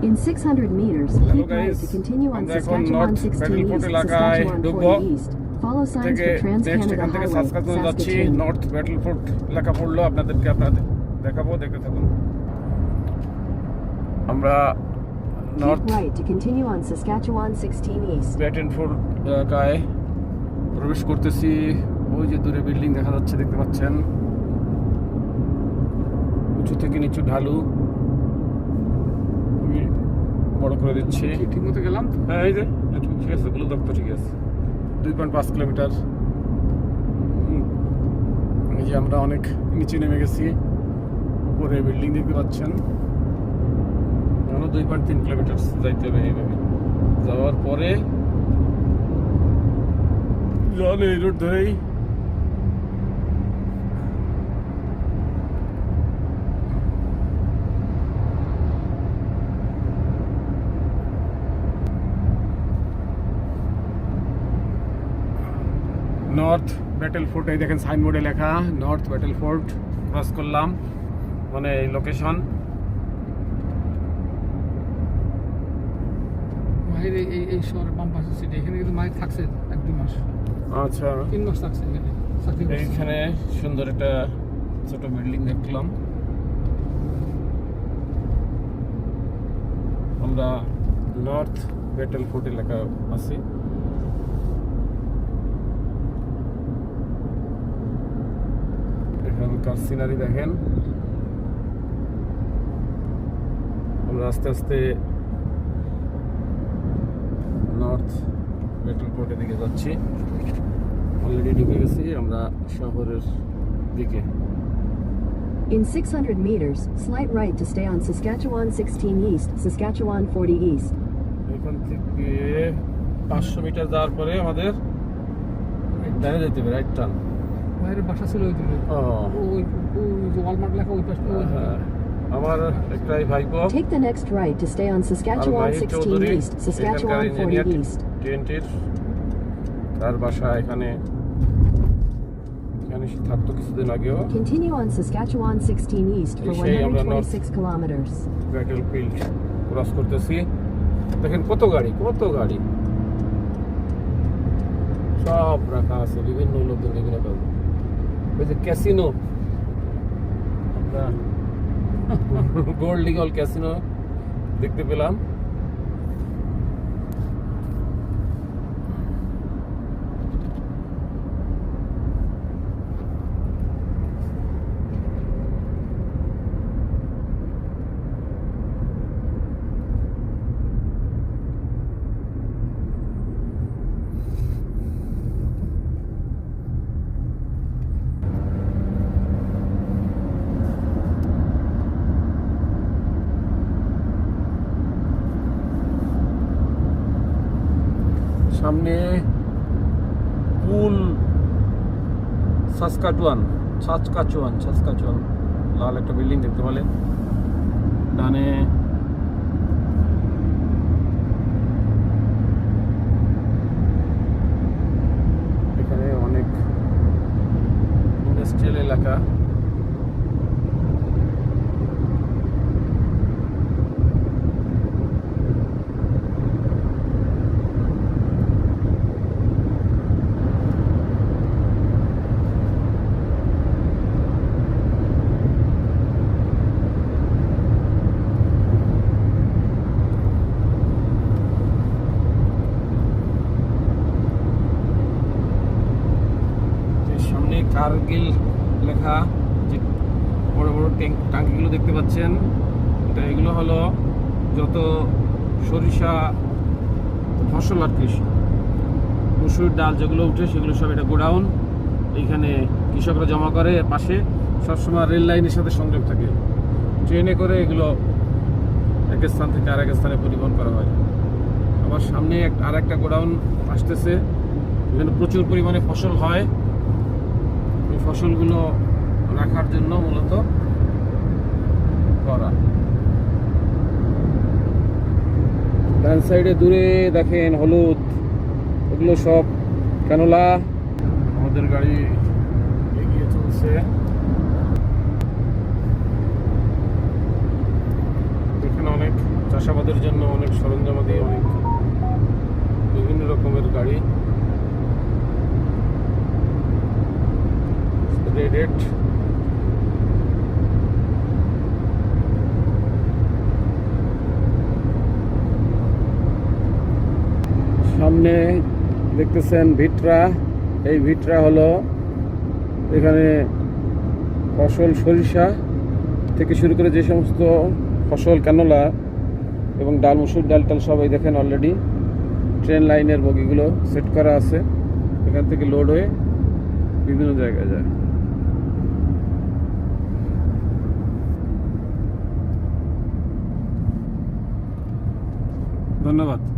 In 600 meters, keep right to continue on Saskatchewan 16 East, Saskatchewan ঢুকবো। 40 East. Follow signs for Trans-Canada Highway, Saskatoon. North Battleford এলাকা পড়ল আপনাদেরকে আপনাদের দেখাবো দেখতে থাকুন আমরা north right to continue on Saskatchewan 16 East. Battleford এলাকায় প্রবেশ করতেছি ওই যে দূরে বিল্ডিং দেখা যাচ্ছে দেখতে পাচ্ছেন উঁচু থেকে নিচু ঢালু বড় করে দিচ্ছি। ঠিক মতো গেলাম। হ্যাঁ এই যে ঠিক আছে গুলো দপ্তর ঠিক আছে। দুই পয়েন্ট পাঁচ কিলোমিটার। এই যে আমরা অনেক নিচে নেমে গেছি। উপরে বিল্ডিং দেখতে পাচ্ছেন। দুই পয়েন্ট তিন কিলোমিটার যাইতে হবে এইভাবে। যাওয়ার পরে জল এই রোড ধরেই নর্থ ব্যাটেল ফোর্ট এই দেখেন সাইনবোর্ডে লেখা নর্থ ব্যাটেল ফোর্ট ক্রস করলাম মানে এই লোকেশন এই- এই এই শহরের বাম পাশে সিটি এখানে কিন্তু থাকছে এক দুই মাস। আচ্ছা। তিন মাস থাকছে এখানে এইখানে সুন্দর একটা ছোট বিল্ডিং দেখলাম। আমরা নর্থ ব্যাটেল ফোর্ট এলাকা আছি। এখানকার সিনারি দেখেন। আমরা আস্তে আস্তে নর্থ ব্যাটেল ফোর্টের দিকে যাচ্ছি। অলরেডি ঢুকে গেছি আমরা শহরের দিকে। In 600 meters, slight right to stay on Saskatchewan 16 East, Saskatchewan 40 East. এখান থেকে পাঁচশো মিটার যাওয়ার পরে আমাদের ডানে যেতে হবে রাইট টার্ন মায়ের বাসা ছিল ওই দিকে। ওই ওই যে ওয়ালমার্ট লেখা ওই পাশে ওই হ্যাঁ। আমার একটাই ভাইপো। Take the next right to stay on আর Saskatchewan 16 Chowdhury East, 40 engineer East. তার বাসা এখানে। এখানে সে থাকতো কিছুদিন আগেও। Continue on Saskatchewan 16 East for এই সেই আমরা north- 126 kilometers. Battlefield cross করতেছি। দেখেন কত গাড়ি কত গাড়ি। সব রাখা আছে বিভিন্ন লোকজন বিভিন্ন কাজ। ওই যে ক্যাসিনো গোল্ড লিগল ক্যাসিনো দেখতে পেলাম। সামনে পুল সাসকাটুয়ান সাসকাচুয়ান সাসকাচুয়ান, লাল একটা বিল্ডিং দেখতে পেলেন ডানে এখানে অনেক ইন্ডাস্ট্রিয়াল এলাকা এর সামনে কার্গিল লেখা যে বড় বড় ট্যাঙ্ক টাঙ্কিগুলো দেখতে পাচ্ছেন, এটা এগুলো হলো যত সরিষা ফসল আর কৃষি মুসুর ডাল যেগুলো উঠে সেগুলো সব এটা গোডাউন। এইখানে কৃষকরা জমা করে পাশে, সবসময় রেল লাইনের সাথে সংযোগ থাকে। ট্রেনে করে এগুলো এক স্থান থেকে আরেক স্থানে পরিবহন করা হয়। আবার সামনে আর একটা গোডাউন আসতেছে। এখানে প্রচুর পরিমাণে ফসল হয়। এই ফসলগুলো রাখার জন্য মূলত করা। ডান সাইডে দূরে দেখেন হলুদ, এগুলো সব ক্যানোলা। আমাদের গাড়ি এগিয়ে চলছে। এখানে অনেক চাষাবাদের জন্য অনেক সরঞ্জামাদি অনেক বিভিন্ন রকমের গাড়ি রেডেড সামনে দেখতেছেন ভিটরা। এই ভিটরা হলো এখানে ফসল সরিষা থেকে শুরু করে যে সমস্ত ফসল, ক্যানোলা এবং ডাল, মুসুর ডাল টাল সবাই দেখেন অলরেডি ট্রেন লাইনের বগিগুলো সেট করা আছে। এখান থেকে লোড হয়ে বিভিন্ন জায়গায় যায়। ধন্যবাদ।